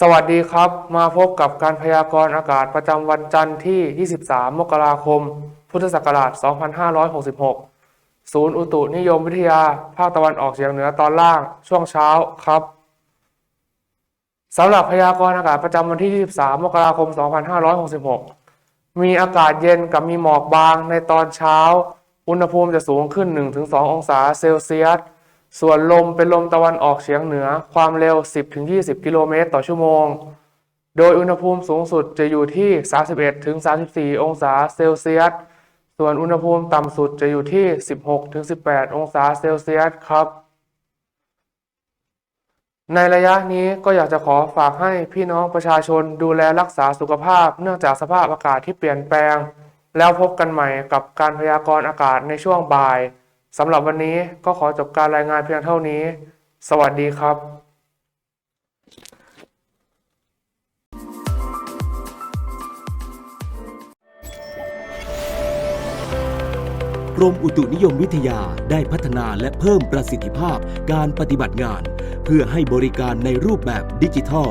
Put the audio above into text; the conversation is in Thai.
สวัสดีครับ มาพบกับการพยากรณ์อากาศประจำวันจันทร์ที่ 23 มกราคม พุทธศักราช 2566 ศูนย์อุตุนิยมวิทยา ภาคตะวันออกเฉียงเหนือตอนล่าง ช่วงเช้าครับ สำหรับพยากรณ์อากาศประจำวันที่ 23 มกราคม 2566 มีอากาศเย็นกับมีหมอกบางในตอนเช้า อุณหภูมิจะสูงขึ้น 1-2 องศาเซลเซียส ส่วนลมเป็นลมตะวันออกเฉียงเหนือความเร็ว 10-20 กิโลเมตรต่อชั่วโมง โดยอุณหภูมิสูงสุดจะอยู่ที่ 31-34 องศาเซลเซียส ส่วนอุณหภูมิต่ำสุดจะอยู่ที่ 16-18 องศาเซลเซียสครับ ในระยะนี้ก็อยากจะขอฝากให้พี่น้องประชาชนดูแลรักษาสุขภาพ เนื่องจากสภาพอากาศที่เปลี่ยนแปลง แล้วพบกันใหม่กับการพยากรณ์อากาศในช่วงบ่าย สำหรับวันนี้ก็ขอจบการรายงานเพียงเท่านี้ สวัสดีครับกรมอุตุนิยมวิทยาได้พัฒนาและเพิ่มประสิทธิภาพการปฏิบัติงาน เพื่อให้บริการในรูปแบบดิจิทัล